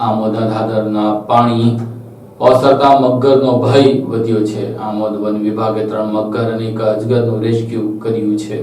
આમોદના ધાદરના પાણી ઓસરતા મગરનો ભય વધ્યો છે. આમોદ વન વિભાગે ત્રણ મગર અને એક અજગરનું રેસ્ક્યુ કર્યું છે.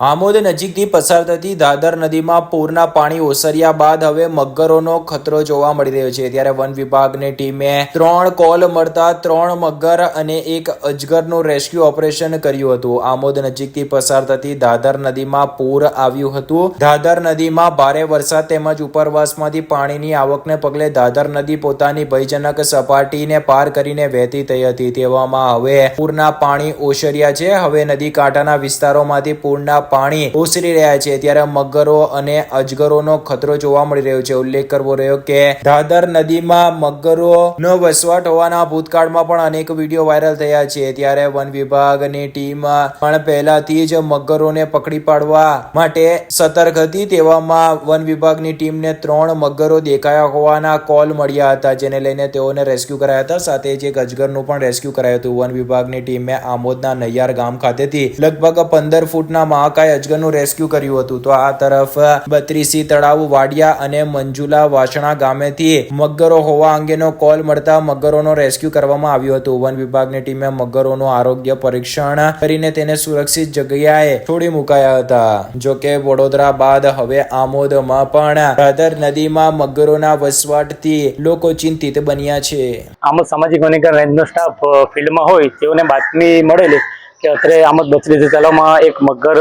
આમોદ નજીકથી પસાર થતી દાદર નદીમાં પૂરના પાણી ઓસર્યા બાદ હવે મગરોનો ખતરો જોવા મળી રહ્યો છે. ત્યારે વન વિભાગની ટીમે ત્રણ કોલ મળતા ત્રણ મગર અને એક અજગરનું રેસ્ક્યુ ઓપરેશન કર્યું હતું. આમોદ નજીકથી પસાર થતી દાદર નદીમાં પૂર આવ્યું હતું. દાદર નદીમાં ભારે વરસાદ તેમજ ઉપરવાસમાંથી પાણીની આવકને પગલે દાદર નદી પોતાની ભયજનક સપાટીને પાર કરીને વહેતી થઈ હતી. તેવામાં હવે પૂરના પાણી ઓસર્યા છે. હવે નદી કાંઠાના વિસ્તારોમાંથી પૂરના પાણી ઓસરી રહ્યા છે. ત્યારે મગરો અને અજગરોનો ખતરો જોવા મળી રહ્યો છે. ઉલ્લેખ કરવો રહ્યો કે દાદર નદીમાં મગરો નો વસવાટ હોવાના ભૂતકાળમાં પણ અનેક વીડિયો વાયરલ થયા છે. ત્યારે વન વિભાગની ટીમ પણ પહેલાથી જ મગરોને પકડી પાડવા માટે સતર્ક હતી. તેવામાં વન વિભાગની ટીમને ત્રણ મગરો દેખાયા હોવાના કોલ મળ્યા હતા, જેને લઈને તેઓને રેસ્ક્યુ કરાયા હતા. સાથે જ એક અજગરનું પણ રેસ્ક્યુ કરાયું હતું. વન વિભાગની ટીમે આમોદના નૈયાર ગામ ખાતેથી લગભગ પંદર ફૂટના મહાકાય અજગરનું રેસ્ક્યુ કર્યું હતું. તો આ તરફ બત્રીસી તળાવ વાડિયા અને મંજુલા વાસણા ગામેથી મગરો હોવા અંગેનો કોલ મળતા મગરોનો રેસ્ક્યુ કરવામાં આવ્યો હતો. વન વિભાગની ટીમે મગરોનું આરોગ્ય પરીક્ષણ કરીને તેને સુરક્ષિત જગ્યાએ છોડી મુકાયા હતા. જો વડોદરા બાદ હવે આમોદમાં પણ ભાદર નદીમાં મગરોના વસવાટથી લોકો ચિંતિત બન્યા છે. આમોદ સામાજિક વનીકરણ રેન્જનો સ્ટાફ ફિલ્ડમાં હોય તેઓને બાતમી મળેલી કે અત્રે આમદ બત્રીસ તલાવમાં એક મગર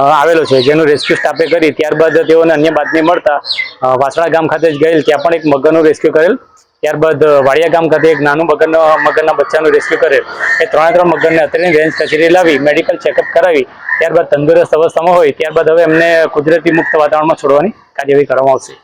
આવેલો છે, જેનું રેસ્ક્યુ સ્ટાફે કરી. ત્યારબાદ તેઓને અન્ય બાતમી મળતા વાસણા ગામ ખાતે જ ગયેલ, ત્યાં પણ એક મગરનું રેસ્ક્યુ કરેલ. ત્યારબાદ વાડિયા ગામ ખાતે એક નાનું મગરનો, મગરના બચ્ચાનું રેસ્ક્યુ કરેલ. એ ત્રણે ત્રણ મગરને અત્રેની રેન્જ કચેરી લાવી મેડિકલ ચેકઅપ કરાવી. ત્યારબાદ તંદુરસ્ત અવસ્થામાં હોય. ત્યારબાદ હવે એમને કુદરતી મુક્ત વાતાવરણમાં છોડવાની કાર્યવાહી કરવામાં આવશે.